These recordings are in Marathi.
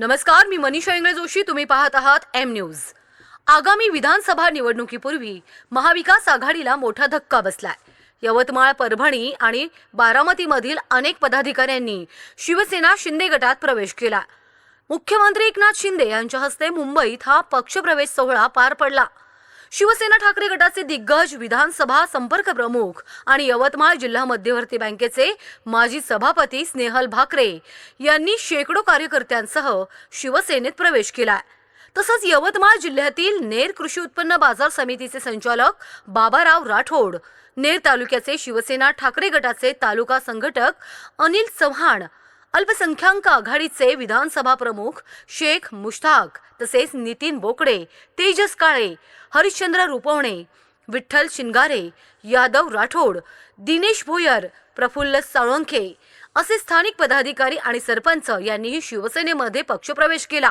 नमस्कार मी मनीषा इंगळे जोशी तुम्ही पाहत आहात एम न्यूज आगामी विधानसभा निवडणुकीपूर्वी महाविकास आघाडीला मोठा धक्का बसलाय. यवतमाळ परभणी आणि बारामतीमधील अनेक पदाधिकाऱ्यांनी शिवसेना शिंदे गटात प्रवेश केला. मुख्यमंत्री एकनाथ शिंदे यांच्या हस्ते मुंबईत हा पक्षप्रवेश सोहळा पार पडला. शिवसेना ठाकरे गटाचे दिग्गज विधानसभा संपर्क प्रमुख आणि यवतमाळ जिल्हा मध्यवर्ती बँकेचे माजी सभापती स्नेहल भाकरे यांनी शेकडो कार्यकर्त्यांसह शिवसेनेत प्रवेश केला तसंच यवतमाळ जिल्ह्यातील नेर कृषी उत्पन्न बाजार समितीचे संचालक बाबाराव राठोड नेर तालुक्याचे शिवसेना ठाकरे गटाचे तालुका संघटक अनिल चव्हाण अल्पसंख्याक आघाडीचे विधानसभा प्रमुख शेख मुश्ताक तसेच नितीन बोकडे तेजस काळे हरिश्चंद्र रुपवणे विठ्ठल शिंगारे यादव राठोड दिनेश भोयर प्रफुल्ल साळोंखे असे स्थानिक पदाधिकारी आणि सरपंच यांनीही शिवसेनेमध्ये पक्षप्रवेश केला.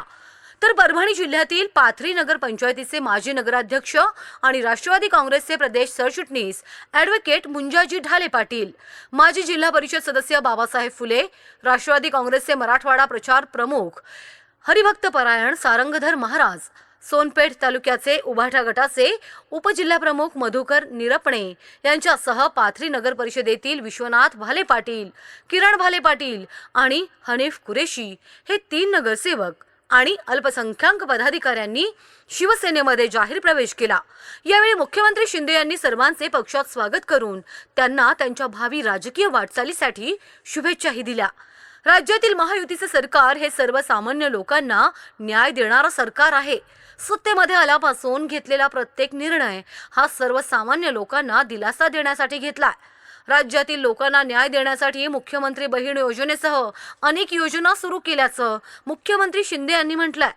तर परभणी जिल्ह्यातील पाथरी नगर पंचायतीचे माजी नगराध्यक्ष आणि राष्ट्रवादी काँग्रेसचे प्रदेश सरचिटणीस ॲडव्होकेट मुंजाजी ढाले पाटील माजी जिल्हा परिषद सदस्य बाबासाहेब फुले राष्ट्रवादी काँग्रेसचे मराठवाडा प्रचार प्रमुख हरिभक्त परायण सारंगधर महाराज सोनपेठ तालुक्याचे उभाठा गटाचे उपजिल्हाप्रमुख मधुकर निरपणे यांच्यासह पाथरी नगर परिषदेतील विश्वनाथ भाले पाटील किरण भाले पाटील आणि हनीफ कुरेशी हे तीन नगरसेवक आणि अल्पसंख्याक पदाधिकाऱ्यांनी शिवसेनेमध्ये जाहीर प्रवेश केला. यावेळी मुख्यमंत्री शिंदे यांनी सर्वांचे पक्षात स्वागत करून त्यांना त्यांच्या भावी राजकीय वाटचालीसाठी शुभेच्छाही दिल्या. राज्यातील महायुतीचे सरकार हे सर्वसामान्य लोकांना न्याय देणारं सरकार आहे. सत्तेमध्ये आल्यापासून घेतलेला प्रत्येक निर्णय हा सर्वसामान्य लोकांना दिलासा देण्यासाठी घेतलाय. राज्यातील लोकांना न्याय देण्यासाठी मुख्यमंत्री बहीण योजनेसह अनेक योजना सुरू केल्याचं मुख्यमंत्री शिंदे यांनी म्हटलंय.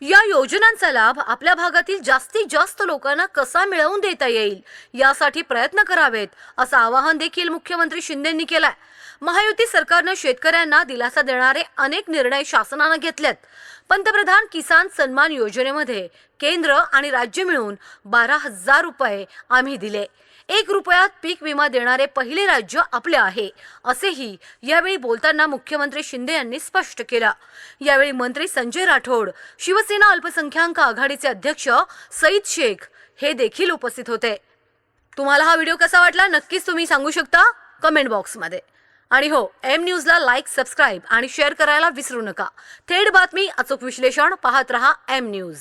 या योजनांचा लाभ आपल्या भागातील जास्तीत जास्त लोकांना कसा मिळवून देता येईल यासाठी प्रयत्न करावेत असं आवाहन देखील मुख्यमंत्री शिंदेंनी केलंय. महायुती सरकारनं शेतकऱ्यांना दिलासा देणारे अनेक निर्णय शासनानं घेतलेत. पंतप्रधान किसान सन्मान योजनेमध्ये केंद्र आणि राज्य मिळून बारा हजार रुपये आम्ही दिले. एक रुपयात पीक विमा देणारे पहिले राज्य आपले आहे असेही यावेळी बोलताना मुख्यमंत्री शिंदे यांनी स्पष्ट केलं. यावेळी मंत्री संजय राठोड शिवसेना अल्पसंख्याक आघाडीचे अध्यक्ष सईद शेख हे देखील उपस्थित होते. तुम्हाला हा व्हिडिओ कसा वाटला नक्कीच तुम्ही सांगू शकता कमेंट बॉक्समध्ये. आणि हो एम न्यूजला लाईक सबस्क्राईब आणि शेअर करायला विसरू नका. थेट बातमी अचूक विश्लेषण पाहत रहा एम न्यूज.